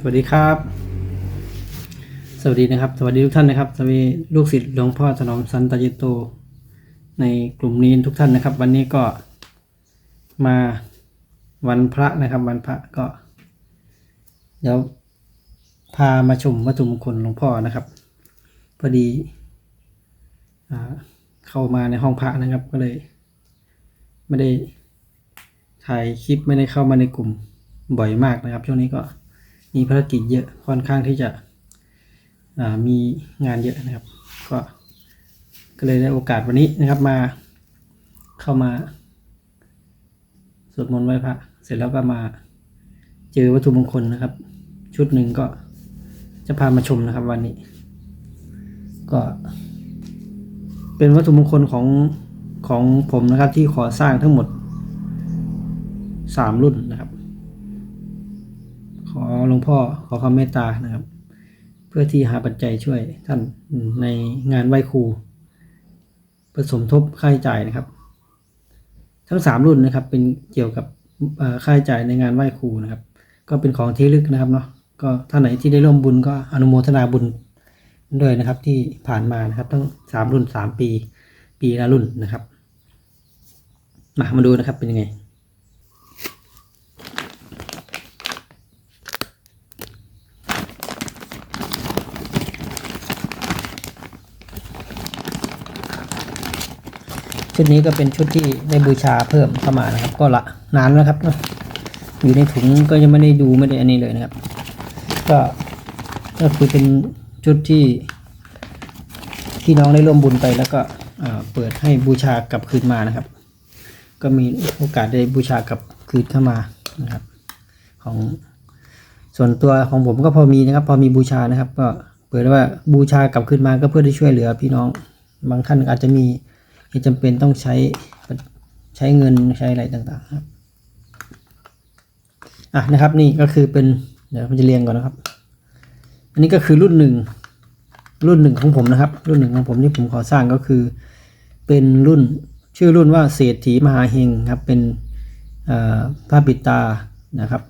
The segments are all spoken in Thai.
สวัสดีครับ สวัสดีนะครับ สวัสดีทุกท่านนะครับสวัสดีลูกศิษย์หลวงพ่อถนอมสันตยิโต ในกลุ่มนี้ทุกท่านนะครับ วันนี้ก็มาวันพระนะครับ วันพระก็ เดี๋ยวพามาชมวัตถุมงคลหลวงพ่อนะครับพอดีอเข้ามาในห้องพระนะครับก็เลยไม่ได้ถ่ายคลิปไม่ได้เข้ามาในกลุ่มบ่อยมากนะครับ ช่วงนี้ก็ มีภารกิจเยอะค่อนข้างที่จะมีงานเยอะนะครับ ก็ก็เลยได้โอกาสวันนี้นะครับมาเข้ามาสวดมนต์ไหว้พระเสร็จแล้วก็มาเจอวัตถุมงคลนะครับ ชุดหนึ่งก็จะพามาชมนะครับวันนี้ ก็ เป็นวัตถุมงคลของของผมนะครับที่ขอสร้างทั้งหมดสามรุ่นนะครับ หลวงพ่อขอความเมตตานะครับ เพื่อที่หาปัจจัยช่วยท่านในงานไหว้ครูผสมทบค่าใช้จ่ายนะครับ ทั้งสามรุ่นนะครับ เป็นเกี่ยวกับค่าใช้จ่ายในงานไหว้ครูนะครับ ก็เป็นของที่ลึกนะครับเนาะก็ท่านไหนที่ได้ร่วมบุญก็อนุโมทนาบุญด้วยนะครับที่ผ่านมานะครับ ทั้งสามรุ่นสามปี ปีละรุ่นนะครับมามาดูนะครับเป็นยังไง ชุดนี้ก็เป็นชุดที่ได้บูชาเพิ่มเข้ามานะครับ ก็ละนานแล้วครับเนอะอยู่ในถุงก็ยังไม่ได้ดูไม่ได้อันนี้เลยนะครับ ก็ก็คือเป็นชุดที่ที่น้องได้ร่วมบุญไปแล้วก็เปิดให้บูชากลับคืนมานะครับ ก็มีโอกาสได้บูชากลับคืนเข้ามานะครับ ของส่วนตัวของผมก็พอมีนะครับ พอมีบูชานะครับ ก็เปิดว่าบูชากลับคืนมาก็เพื่อที่ช่วยเหลือพี่น้องบางท่านอาจจะมี เหตุจำเป็นต้องใช้ใช้เงินใช้อะไรต่างๆครับอะนะครับนี่ก็คือเป็นเดี๋ยวผมจะเรียงก่อนนะครับ อันนี้ก็คือรุ่นหนึ่งรุ่นหนึ่งของผมนะครับ รุ่นหนึ่งของผมที่ผมขอสร้างก็คือ เป็นรุ่นชื่อรุ่นว่าเศรษฐีมหาเฮงครับเป็นผ้าปิดตานะครับ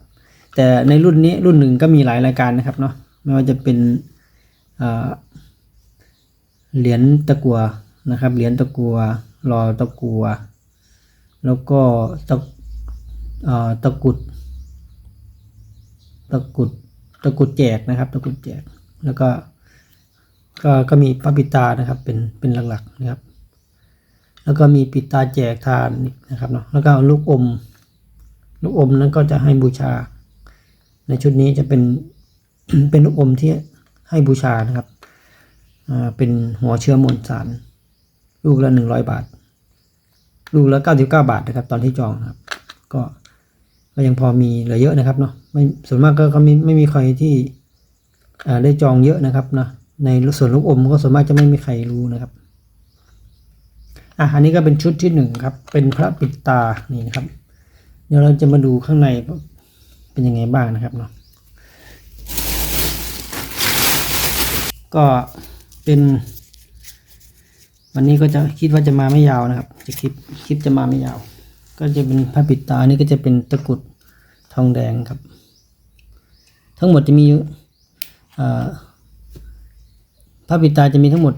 แต่ในรุ่นนี้รุ่นหนึ่งก็มีหลายรายการนะครับเนาะไม่ว่าจะเป็นเหรียญตะกัว นะครับ เหรียญตะกัวรอตะกัว แล้วก็ตะตะกุด ตะกุด ตะกุดแจกนะครับ ตะกุดแจก แล้วก็ ก็ก็มีพระปิตานะครับ เป็น เป็นหลักๆนะครับ แล้วก็มีปิตาแจกทานนะครับเนาะ แล้วก็ลูกอม ลูกอมนั้นก็จะให้บูชา ในชุดนี้จะเป็น เป็นลูกอมที่ให้บูชานะครับอ่าเป็นหัวเชื้อมวลสาร ลูกละหนึ่งร้อยบาท ลูกละเก้าสิบเก้าบาทนะครับ ตอนที่จองครับ ก็ก็ยังพอมีเหลือเยอะนะครับเนาะไม่ส่วนมากก็ก็ไม่ไม่มีใครที่ได้จองเยอะนะครับเนาะในส่วนลูกอมก็ส่วนมากจะไม่มีใครรู้นะครับอะอันนี้ก็เป็นชุดที่หนึ่งครับ เป็นพระปิดตานี่นะครับ เดี๋ยวเราจะมาดูข้างในเป็นยังไงบ้างนะครับเนาะก็เป็น วันนี้ก็จะคิดว่าจะมาไม่ยาวนะครับ จะคลิปคลิปจะมาไม่ยาว ก็จะเป็นพระปิดตานี่ก็จะเป็นตะกรุดทองแดงครับ ทั้งหมดจะมีอ่าปิดตาจะมีทั้งหมด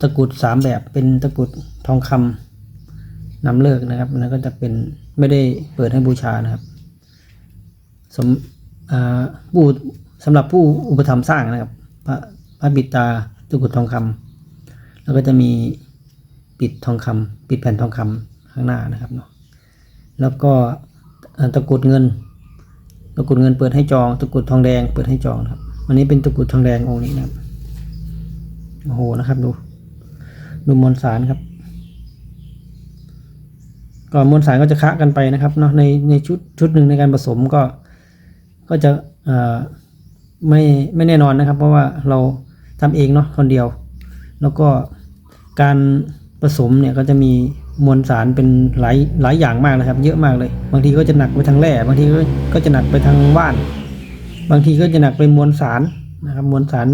ตะกรุดสามแบบเป็นตะกรุดทองคำนำเลิกนะครับแล้วก็จะเป็นไม่ได้เปิดให้บูชานะครับสมอ่าผู้สำหรับผู้อุปถัมภ์สร้างนะครับ พระพระบิดตาตะกรุดทองคำ แล้วก็จะมีปิดทองคำปิดแผ่นทองคำข้างหน้านะครับเนาะแล้วก็ตะกรุดเงิน ตะกรุดเงินเปิดให้จอง ตะกรุดทองแดงเปิดให้จองครับวันนี้เป็นตะกรุดทองแดงองค์นี้นะครับโอ้โหนะครับดูดูมวลสารครับก็มวลสารก็จะคะกันไปนะครับเนาะในในชุดชุดหนึ่งในการผสมก็ก็จะเอ่อไม่ไม่แน่นอนนะครับ เพราะว่าเราทำเองเนาะคนเดียว แล้วก็การผสมเนี่ยก็จะมีมวลสารเป็นหลายหลายอย่างมากเลยครับ เยอะมากเลย บางทีก็จะหนักไปทางแร่บางทีก็จะหนักไปทางว่าน บางทีก็จะหนักไปมวลสารนะครับมวลสาร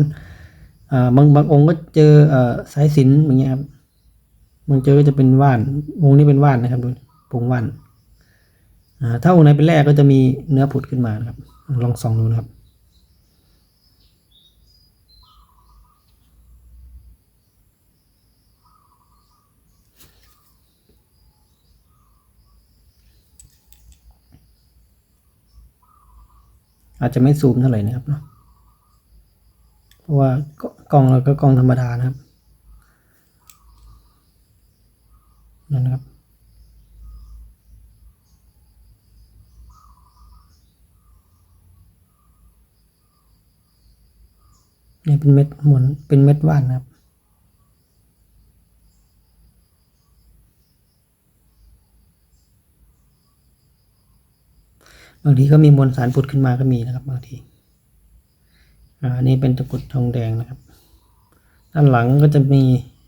บางบางองค์ก็เจอสายสินอย่างเงี้ยครับบางเจอก็จะเป็นว่านองค์นี้เป็นว่านนะครับดูผงว่านถ้าองค์ไหนเป็นแร่ก็จะมีเนื้อผุดขึ้นมานะครับ ลองส่องดูนะครับ อาจจะไม่ซูมเท่าไหร่นะครับเนาะเพราะว่ากล้องเราก็กล้องธรรมดานะครับนั่นนะครับเนี่ยเป็นเม็ดหมวนเป็นเม็ดว่านนะครับ บางทีก็มีมวลสารผุดขึ้นมาก็มีนะครับ บางทีอ่าอันนี้เป็นตะกุดทองแดงนะครับ ด้านหลังก็จะมี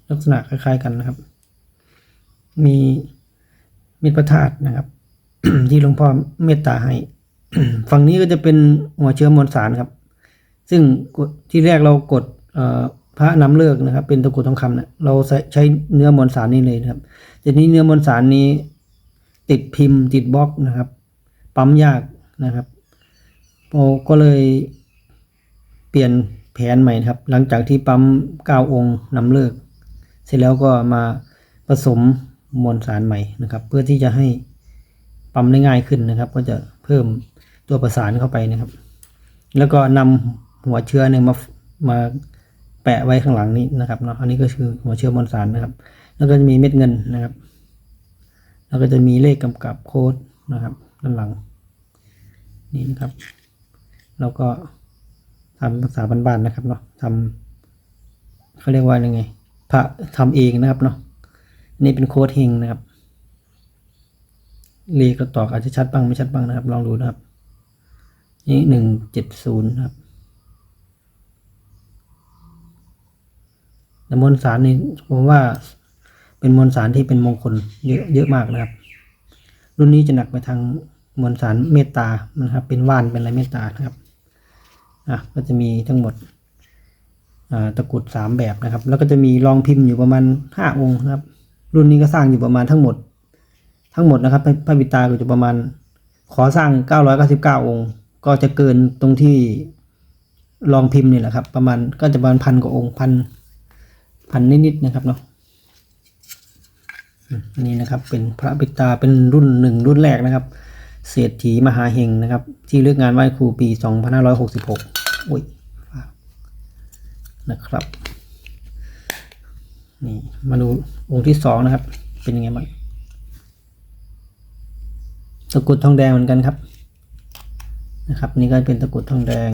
ลักษณะคล้ายๆกันนะครับ มีมิตรประทาตนะครับ ที่หลวงพ่อเมตตาให้ฝั่งนี้ก็จะเป็นหัวเชื้อมวลสารครับ ซึ่งที่แรกเรากดพระน้ำเลิกนะครับ เป็นตะกุดทองคำเนี่ยเราใช้ใช้เนื้อมวลสารนี้เลยนะครับทีนี้เนื้อมวลสารนี้ ติดพิมพ์ติดบล็อกนะครับ ปั๊มยากนะครับโอก็เลยเปลี่ยนแผนใหม่ครับ หลังจากที่ปั๊มเก้าองค์นำเลิก เสร็จแล้วก็มาผสมมวลสารใหม่นะครับ เพื่อที่จะให้ปั๊มได้ง่ายขึ้นนะครับ ก็จะเพิ่มตัวประสานเข้าไปนะครับ แล้วก็นำหัวเชื้อเนี่ยมามาแปะไว้ข้างหลังนี้นะครับเนาะอันนี้ก็คือหัวเชื้อมวลสารนะครับ แล้วก็จะมีเม็ดเงินนะครับ แล้วก็จะมีเลขกำกับโค้ดนะครับด้านหลัง นี่นะครับแล้วก็ทำภาษาบ้านๆนะครับเนาะทำเขาเรียกว่ายังไงพระทำเองนะครับเนาะนี่เป็นโค้ดเฮงนะครับเลขก็ตอกอาจจะชัดบ้างไม่ชัดบ้างนะครับ ลองดูนะครับ นี่หนึ่งเจ็ดศูนย์ครับแต่มวลสารนี่ผมว่าเป็นมวลสารที่เป็นมงคลเยอะเยอะมากนะครับ รุ่นนี้จะหนักไปทาง มวลสารเมตตานะครับ เป็นว่านเป็นอะไรเมตตานะครับอะก็จะมีทั้งหมดอ่าตะกรุดสามแบบนะครับ แล้วก็จะมีรองพิมพ์อยู่ประมาณห้าองค์นะครับ รุ่นนี้ก็สร้างอยู่ประมาณทั้งหมด ทั้งหมดนะครับพระบิตาก็จะประมาณ ขอสร้างเก้าร้อยเก้าสิบเก้าองค์ ก็จะเกินตรงที่รองพิมพ์นี่แหละครับ ประมาณก็จะประมาณพันกว่าองค์พันพันนิดๆนะครับเนาะอันนี้นะครับเป็นพระปิดตาเป็นรุ่นหนึ่งรุ่นแรกนะครับ เศรษฐีมหาเฮงนะครับ ที่เลือกงานไหว้ครูปี 2566อุ้ยนะครับนี่มาดูองค์ที่สองนะครับ เป็นยังไงบ้างตะกุดทองแดงเหมือนกันครับนะครับ นี่ก็เป็นตะกุดทองแดง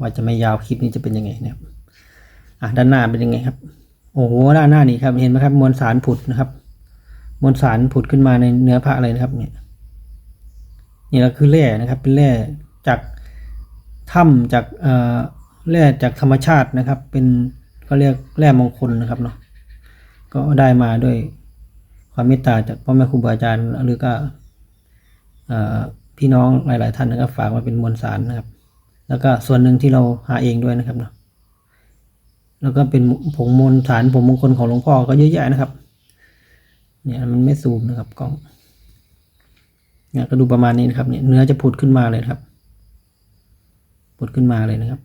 ว่าจะไม่ยาวคลิปนี้จะเป็นยังไงนะครับอะด้านหน้าเป็นยังไงครับ โอ้โหด้านหน้านี่ครับ เห็นไหมครับมวลสารผุดนะครับ มวลสารผุดขึ้นมาในเนื้อพระอะไรนะครับเนี่ยนี่เราคือแร่นะครับ เป็นแร่จากถ้ำจากแร่จากธรรมชาตินะครับ เป็นเขาเรียกแร่มงคลนะครับเนาะก็ได้มาด้วยความเมตตาจากพ่อแม่ครูบาอาจารย์หรือก็พี่น้องหลาย ๆ ท่านนะครับฝากมาเป็นมวลสารนะครับ แล้วก็ส่วนหนึ่งที่เราหาเองด้วยนะครับเนาะแล้วก็เป็นผงมวลสารผงมงคลของหลวงพ่อก็เยอะแยะนะครับ เนี่ยมันไม่ซูมนะครับกล้องเนี่ยก็ดูประมาณนี้นะครับเนี่ยเนื้อจะผุดขึ้นมาเลยครับผุดขึ้นมาเลยนะครับ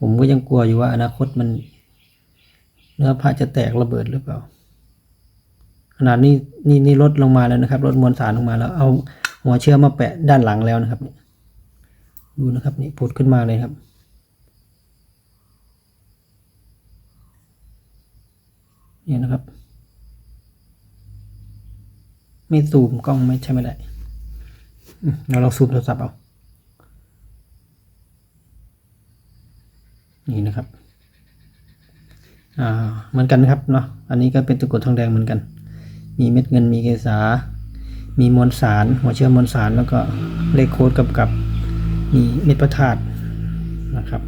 ผมก็ยังกลัวอยู่ว่าอนาคตมัน เนื้อผ้าจะแตกระเบิดหรือเปล่าขนาดนี้นี่นี่ลดลงมาแล้วนะครับลดมวลสารลงมาแล้ว เอาหัวเชื้อมาแปะด้านหลังแล้วนะครับ ดูนะครับนี่ผุดขึ้นมาเลยครับเนี่ยนะครับ ไม่ซูมกล้องไม่ใช่ไม่ได้เราลองซูมโทรศัพท์เอา นี่นะครับ อ่า เหมือนกันนะครับเนาะ อันนี้ก็เป็นตะกรุดทองแดงเหมือนกัน มีเม็ดเงิน มีเกษา มีมวลสาร หัวเชื้อมวลสาร แล้วก็เลขโค้ดกับกับ มีเม็ดประทาดนะครับ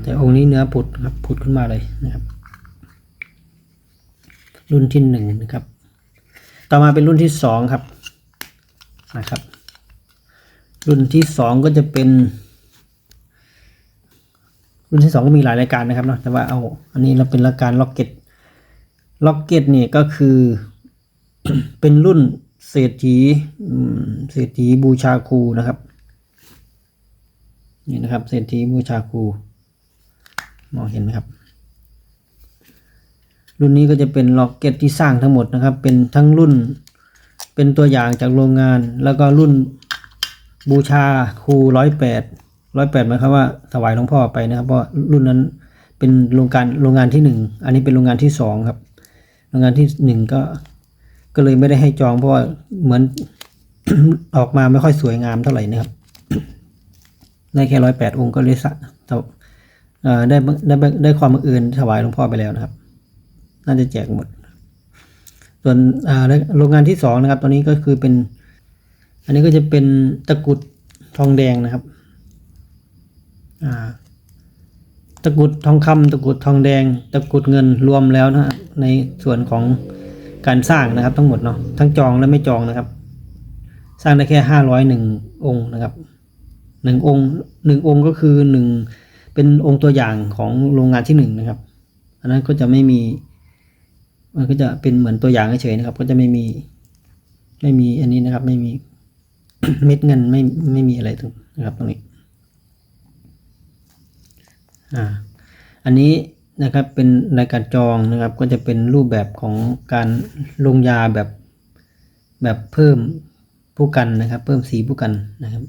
แต่องค์นี้เนื้อผุดครับ ผุดขึ้นมาเลยนะครับ รุ่นที่หนึ่งนะครับ ต่อมาเป็นรุ่นที่สองครับนะครับ รุ่นที่สองก็จะเป็น รุ่นที่สองก็มีหลายรายการนะครับเนาะแต่ว่าเอาอันนี้เราเป็นรายการล็อกเก็ตล็อกเก็ตนี่ก็คือเป็นรุ่นเศรษฐีเศรษฐีบูชาครูนะครับนี่นะครับเศรษฐีบูชาครูมองเห็นไหมครับ รุ่นนี้ก็จะเป็นล็อกเก็ตที่สร้างทั้งหมดนะครับ เป็นทั้งรุ่น เป็นตัวอย่างจากโรงงาน แล้วก็รุ่นบูชาครูร้อยแปดร้อยแปดหมายความว่าถวายหลวงพ่อไปนะครับ เพราะรุ่นนั้นเป็นโรงการโรงงานที่หนึ่งอันนี้เป็นโรงงานที่สองครับ โรงงานที่หนึ่งก็ ก็เลยไม่ได้ให้จองเพราะว่าเหมือนออกมาไม่ค่อยสวยงามเท่าไหร่นะครับได้แค่ร้อยแปดองค์ก็เลยสะแต่เอ่อได้ได้ได้ได้ความบังเอิญถวายหลวงพ่อไปแล้วนะครับ น่าจะแจกหมด ส่วนโรงงานที่สองนะครับตอนนี้ก็คือเป็น อันนี้ก็จะเป็นตะกุดทองแดงนะครับตะกุดทองคำตะกุดทองแดง ตะกุดเงินรวมแล้วนะฮะในส่วนของการสร้างนะครับ ทั้งหมดเนาะทั้งจองและไม่จองนะครับ สร้างได้แค่ห้าร้อยหนึ่งองค์นะครับหนึ่งองค์หนึ่งองค์ก็คือหนึ่งเป็นองค์ตัวอย่างของโรงงานที่หนึ่งนะครับ อันนั้นก็จะไม่มี มันก็จะเป็นเหมือนตัวอย่างเฉยๆนะครับ ก็จะไม่มี ไม่มีอันนี้นะครับ ไม่มีเม็ดเงินไม่ไม่มีอะไรตรงนะครับตรงนี้ อ่า อันนี้นะครับเป็นรายการจองนะครับ ก็จะเป็นรูปแบบของการลงยาแบบแบบเพิ่มผู้กันนะครับ เพิ่มสีผู้กันนะครับ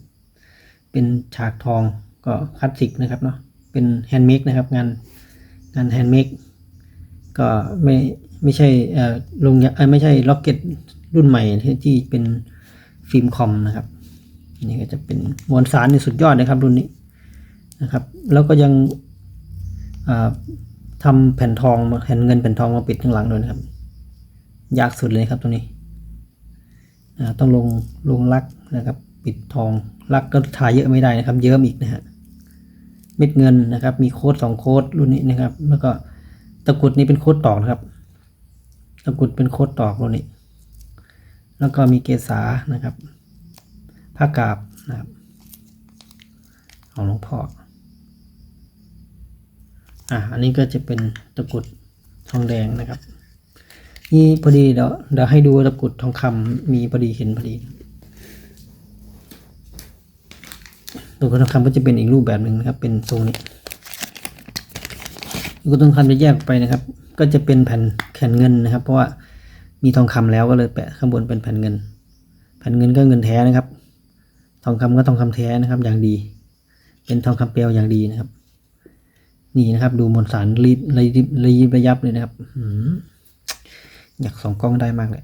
เป็นฉากทองก็คลาสสิกนะครับเนาะเป็นแฮนด์เมดนะครับ งานงานแฮนด์เมดก็ไม่ ไม่ใช่เอ่อลงไม่ใช่ล็อกเก็ตรุ่นใหม่ที่เป็นฟิล์มคอมนะครับนี่ก็จะเป็นมวลสารในสุดยอดนะครับรุ่นนี้นะครับ แล้วก็ยังอ่าทำแผ่นทองแผ่นเงินแผ่นทองมาปิดข้างหลังด้วยนะครับ ยากสุดเลยครับตัวนี้ต้องลงลงลักนะครับ ปิดทองลักก็ถ่ายเยอะไม่ได้นะครับ เยิ้มอีกนะฮะเม็ดเงินนะครับ มีโค้ดสองโค้ดรุ่นนี้นะครับ แล้วก็ตะกรุดนี้เป็นโค้ดตอกนะครับ ตะกุดเป็นโค้ดตอกรุ่นนี้แล้วก็มีเกษานะครับ ผ้ากาบนะครับของหลวงพ่ออะอันนี้ก็จะเป็นตะกุดทองแดงนะครับ นี่พอดีเดี๋ยวเดี๋ยวให้ดูตะกุดทองคำมีพอดีเห็นพอดีตะกุดทองคำก็จะเป็นอีกรูปแบบหนึ่งนะครับ เป็นทรงนี้ตะกุดทองคำจะแยกไปนะครับ ก็จะเป็นแผ่น แผ่นเงินนะครับ เพราะว่ามีทองคำแล้วก็เลยแปะข้างบนเป็นแผ่นเงิน แผ่นเงินก็เงินแท้นะครับ ทองคำก็ทองคำแท้นะครับ อย่างดี เป็นทองคำเปลวอย่างดีนะครับ นี่นะครับ ดูมวลสารรีบระยิบระยิบระยับเลยนะครับอืมอยากส่องกล้องได้มากเลย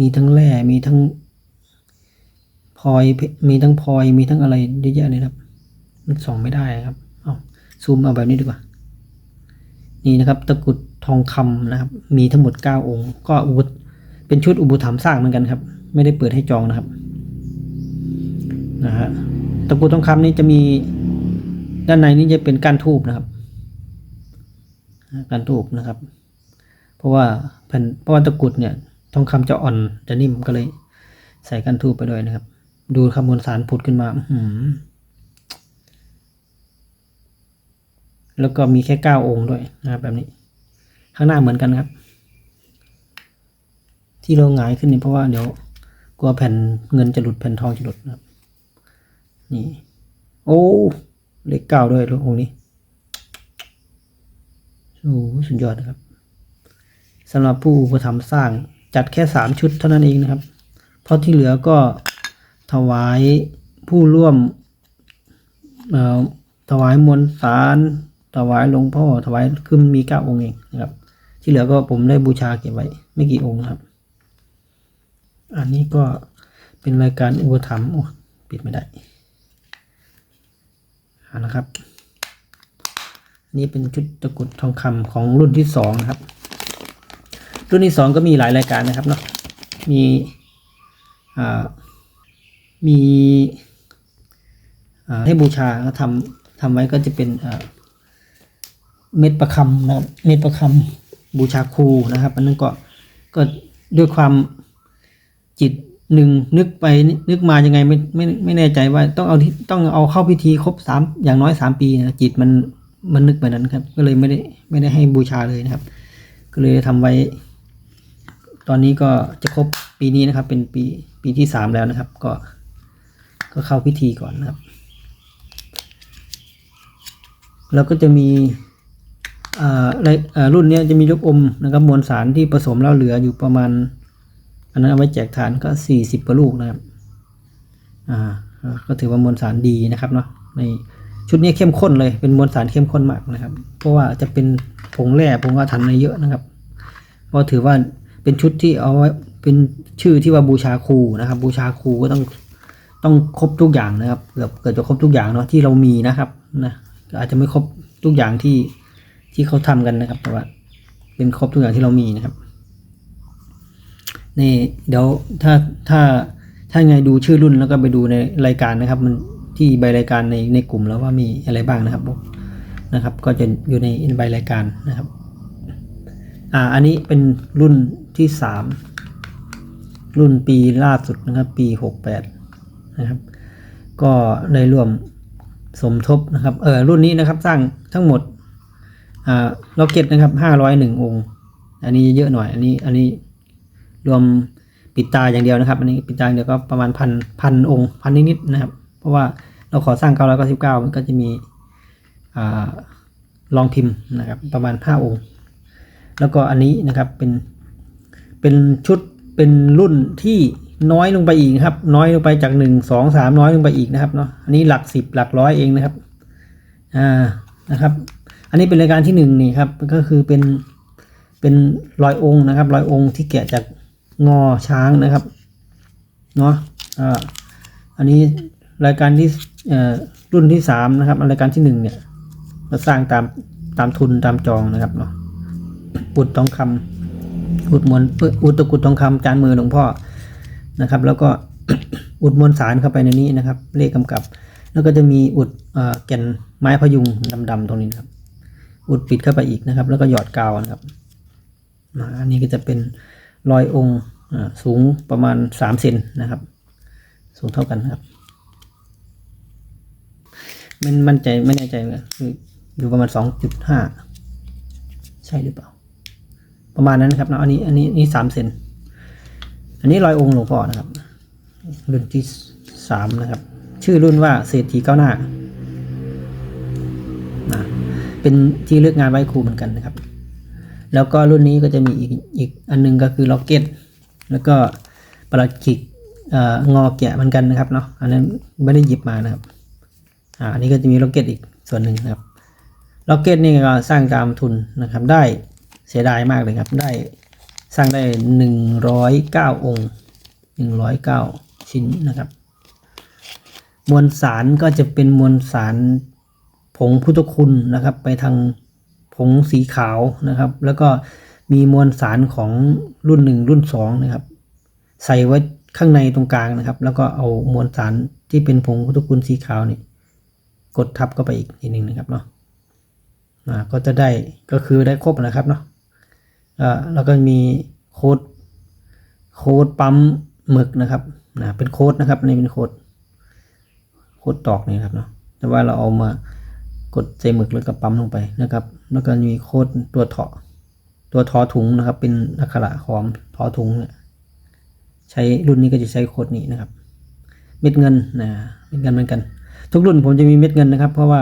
มีทั้งแร่มีทั้งพลอยมีทั้งพลอยมีทั้งอะไรเยอะแยะเลยครับ มันส่องไม่ได้ครับ เอาซูมเอาแบบนี้ดีกว่า นี่นะครับตะกรุดทองคำนะครับ มีทั้งหมดเก้าองค์ ก็อุปเป็นชุดอุปถัมภ์สร้างเหมือนกันครับ ไม่ได้เปิดให้จองนะครับนะฮะตะกรุดทองคำนี่จะมีด้านในนี่จะเป็นก้านทูบนะครับก้านทูบนะครับ เพราะว่าแผ่นเพราะว่าตะกรุดเนี่ยทองคำจะอ่อนจะนิ่มก็เลย ใส่ก้านทูบไปด้วยนะครับ ดูคำมวลสารผุดขึ้นมา อื้อหือ แล้วก็มีแค่เก้าองค์ด้วยนะครับแบบนี้ ข้างหน้าเหมือนกันครับ ที่เราหงายขึ้นนี่เพราะว่าเดี๋ยวกลัวแผ่นเงินจะหลุดแผ่นทองจะหลุดนะครับ นี่ โอ้เลขเก้าด้วยองค์นี้โอ้สุดยอดนะครับสำหรับผู้อุปถัมภ์สร้างจัดแค่สามชุดเท่านั้นเองนะครับ เพราะที่เหลือก็ถวายผู้ร่วมถวายมวลสาร ถวายหลวงพ่อถวายคือมีเก้าองค์เองนะครับ ที่เหลือก็ผมได้บูชาเก็บไว้ ไม่กี่องค์ครับ อันนี้ก็เป็นรายการอุปถัมภ์ปิดไม่ได้อานะครับ นี่เป็นชุดตะกุดทองคำของรุ่นที่สองนะครับ รุ่นที่สองก็มีหลายรายการนะครับเนาะมีอ่ามีอ่าให้บูชาก็ทำทำไว้ก็จะเป็นอ่า เม็ดประคำนะครับเม็ดประคำบูชาครูนะครับ อันนั้นก็ก็ด้วยความจิตหนึ่งนึกไปนึกมายังไงไม่ไม่ไม่แน่ใจว่าต้องเอาที่ต้องเอาเข้าพิธีครบสามอย่างน้อยสามปีนะจิตมันมันนึกไปนั้นครับ ก็เลยไม่ได้ไม่ได้ให้บูชาเลยนะครับ ก็เลยทำไว้ ตอนนี้ก็จะครบปีนี้นะครับ เป็นปีปีที่สามแล้วนะครับ ก็ ก็เข้าพิธีก่อนนะครับ แล้วก็จะมี รุ่นนี้จะมีลูกอมนะครับมวลสารที่ผสมแล้วเหลืออยู่ประมาณ อันนั้นเอาไว้แจกทานก็สี่สิบกว่าลูกนะครับอ่าก็ถือว่ามวลสารดีนะครับเนาะในชุดนี้เข้มข้นเลยเป็นมวลสารเข้มข้นมากนะครับ เพราะว่าจะเป็นผงแร่ผงอาถรรพ์ในเยอะนะครับเพราะถือว่าเป็นชุดที่เอาไว้เป็นชื่อที่ว่าบูชาครูนะครับ บูชาครูก็ต้องต้องครบทุกอย่างนะครับเกือบเกือบจะครบทุกอย่างเนาะที่เรามีนะครับนะอาจจะไม่ครบทุกอย่างที่ ที่เขาทำกันนะครับแต่ว่าเป็นครบทุกอย่างที่เรามีนะครับนี่เดี๋ยวถ้าถ้าถ้าไงดูชื่อรุ่นแล้วก็ไปดูในรายการนะครับ มันที่ใบรายการในในกลุ่มแล้วว่ามีอะไรบ้างนะครับนะครับ ก็จะอยู่ในใบรายการนะครับอ่าอันนี้เป็นรุ่นที่สามรุ่นปีล่าสุดนะครับ ปีหกแปดนะครับ ก็ได้ร่วมสมทบนะครับเออรุ่นนี้นะครับสร้างทั้งหมด ล็อกเก็ตนะครับห้าร้อยหนึ่งองค์ อันนี้เยอะหน่อย อันนี้อันนี้รวมปิดตาอย่างเดียวนะครับ อันนี้ปิดตาอย่างเดียวก็ประมาณพันพันองค์พันนิดๆนะครับ เพราะว่าเราขอสร้าง999มันก็จะมีอลองพิมพ์นะครับประมาณ5องค์ แล้วก็อันนี้นะครับเป็นเป็นชุดเป็นรุ่นที่น้อยลงไปอีกครับ น้อยลงไปจาก1 2 3น้อยลงไปอีกนะครับเนาะอันนี้หลัก10หลักร้อยเองนะครับอ่านะครับ อันนี้เป็นรายการที่หนึ่งนี่ครับก็คือเป็นเป็นรอยองค์นะครับรอยองค์ที่แกะจากงอช้างนะครับเนาะอ่าอันนี้รายการที่อ่อรุ่นที่สามนะครับรายการที่หนึ่งเนี่ยมาสร้างตามตามทุนตามจองนะครับเนาะอุดทองคำอุดมวลอุดตะกุดทองคำจานมือหลวงพ่อนะครับ แล้วก็อุดมวลสารเข้าไปในนี้นะครับ เลขกำกับ แล้วก็จะมีอุดเอ่อแก่นไม้พยุงดำๆตรงนี้นครับ อุดปิดเข้าไปอีกนะครับ แล้วก็หยอดกาวนะครับอันนี้ก็จะเป็นรอยองค์สูงประมาณสามเซนนะครับ สูงเท่ากันครับมันมั่นใจไม่แน่ใจเหมือนคืออยู่ประมาณสองจุดห้าใช่หรือเปล่า ประมาณนั้นครับนะอันนี้อันนี้นี่สามเซนอันนี้รอยองค์หลวงพ่อนะครับ รุ่นที่สามนะครับ ชื่อรุ่นว่าเศรษฐีก้าวหน้า เป็นที่เลือกงานไหว้ครูเหมือนกันนะครับ แล้วก็รุ่นนี้ก็จะมีอีกอีกอันหนึงก็คือล็อกเก็ตแล้วก็ประหลัดขิกเอ่องอแกะเหมือนกันนะครับเนาะอันนั้นไม่ได้หยิบมานะครับอ่าอันนี้ก็จะมีล็อกเก็ตอีกส่วนหนึ่งนะครับล็อกเก็ตนี่ก็สร้างตามทุนนะครับ ได้เสียดายมากเลยครับ ได้สร้างได้หนึ่งร้อยเก้าองค์หนึ่งร้อยเก้าชิ้นนะครับ มวลสารก็จะเป็นมวลสาร ผงพุทธคุณนะครับ ไปทางผงสีขาวนะครับ แล้วก็มีมวลสารของรุ่นหนึ่งรุ่นสองนะครับ ใส่ไว้ข้างในตรงกลางนะครับ แล้วก็เอามวลสารที่เป็นผงพุทธคุณสีขาวนี่กดทับเข้าไปอีกทีหนึ่งนะครับเนาะอ่าก็จะได้ก็คือได้ครบนะครับเนาะอ่าแล้วก็มีโค้ดโค้ดปั๊มหมึกนะครับนะเป็นโค้ดนะครับนี่เป็นโค้ดโคตรตอกนี่ครับเนาะแต่ว่าเราเอามา กดใส่หมึกแล้วก็ปั๊มลงไปนะครับ แล้วก็มีโค้ดตัวเถาะตัวทอถุงนะครับ เป็นอักขระของทอถุงเนี่ยใช้รุ่นนี้ก็จะใช้โค้ดนี้นะครับ เม็ดเงินนะเม็ดเงินเหมือนกัน ทุกรุ่นผมจะมีเม็ดเงินนะครับ เพราะว่า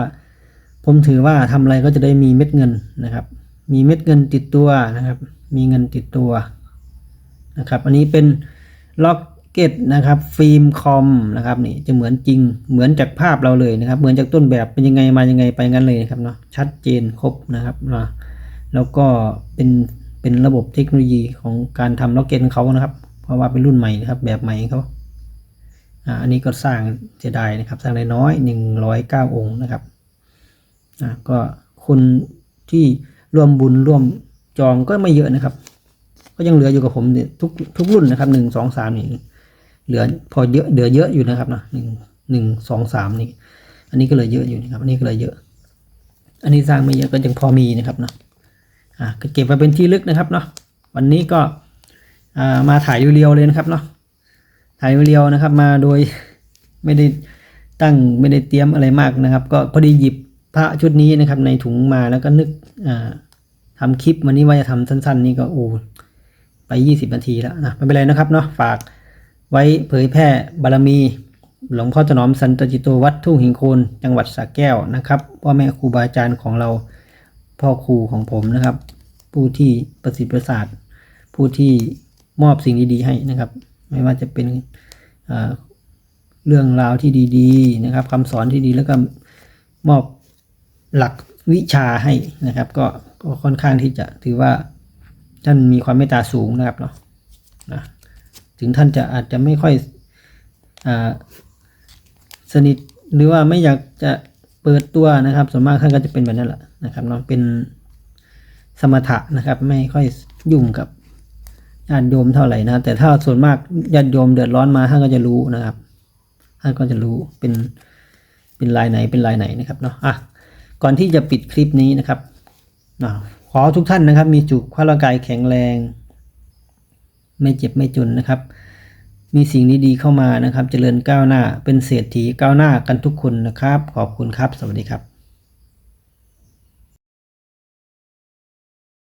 ผมถือว่าทำอะไรก็จะได้มีเม็ดเงินนะครับ มีเม็ดเงินติดตัวนะครับ มีเงินติดตัวนะครับ อันนี้เป็นล็อก เก็ตนะครับฟิล์มคอมนะครับนี่จะเหมือนจริงเหมือนจากภาพเราเลยนะครับ เหมือนจากต้นแบบเป็นยังไงมายังไงไปงั้นเลยนะครับเนาะชัดเจนครบนะครับเนาะแล้วก็เป็นเป็นระบบเทคโนโลยีของการทำล็อกเก็ตของเขานะครับ เพราะว่าเป็นรุ่นใหม่นะครับแบบใหม่เขาอ่าอันนี้ก็สร้างเสียดายนะครับ สร้างได้น้อยหนึ่งร้อยเก้าองค์นะครับอ่าก็คนที่ร่วมบุญร่วมจองก็ไม่เยอะนะครับ ก็ยังเหลืออยู่กับผมทุกทุกรุ่นนะครับหนึ่งสองสามนี่ เหลือพอเยอะเหลือเยอะอยู่นะครับนะหนึ่งหนึ่งสองสามนี่ อันนี้ก็เลยเยอะอยู่นะครับ อันนี้ก็เลยเยอะ อันนี้สร้างไม่เยอะก็ยังพอมีนะครับเนาะอ่าก็เก็บไว้เป็นที่ลึกนะครับเนาะวันนี้ก็อ่ามาถ่ายเรียวๆเลยนะครับเนาะถ่ายเรียวๆนะครับ มาโดยไม่ได้ตั้งไม่ได้เตรียมอะไรมากนะครับ ก็พอดีหยิบพระชุดนี้นะครับ ในถุงมาแล้วก็นึกอ่าทำคลิปวันนี้ว่าจะทำสั้น ๆ นี่ก็โอ้ไปยี่สิบนาทีแล้วนะไม่เป็นไรนะครับเนาะฝาก ไว้เผยแพร่บารมี หลวงพ่อถนอมสันตจิโตวัดทุ่งหิงโคนจังหวัดสระแก้วนะครับพ่อแม่ครูบาอาจารย์ของเราพ่อครูของผมนะครับ ผู้ที่ประสิทธิ์ประสาทผู้ที่มอบสิ่งดีๆให้นะครับ ไม่ว่าจะเป็นเรื่องราวที่ดีๆนะครับคำสอนที่ดีแล้วก็มอบหลักวิชาให้นะครับ ก็ก็ค่อนข้างที่จะถือว่าท่านมีความเมตตาสูงนะครับเนาะนะ ถึงท่านจะอาจจะไม่ค่อยอสนิทหรือว่าไม่อยากจะเปิดตัวนะครับ ส่วนมากท่านก็จะเป็นแบบนั้นแหละนะครับเนาะเป็นสมถะนะครับ ไม่ค่อยยุ่งกับญาติโยมเท่าไหร่นะ แต่ถ้าส่วนมากญาติโยมเดือดร้อนมาท่านก็จะรู้นะครับท่านก็จะรู้เป็นเป็นลายไหนเป็นลายไหนนะครับเนาะอะก่อนที่จะปิดคลิปนี้นะครับขอทุกท่านนะครับ มีจุกร่างกายแข็งแรง ไม่เจ็บไม่จนนะครับ มีสิ่งดีๆเข้ามานะครับเจริญก้าวหน้าเป็นเศรษฐีก้าวหน้ากันทุกคนนะครับ ขอบคุณครับ สวัสดีครับ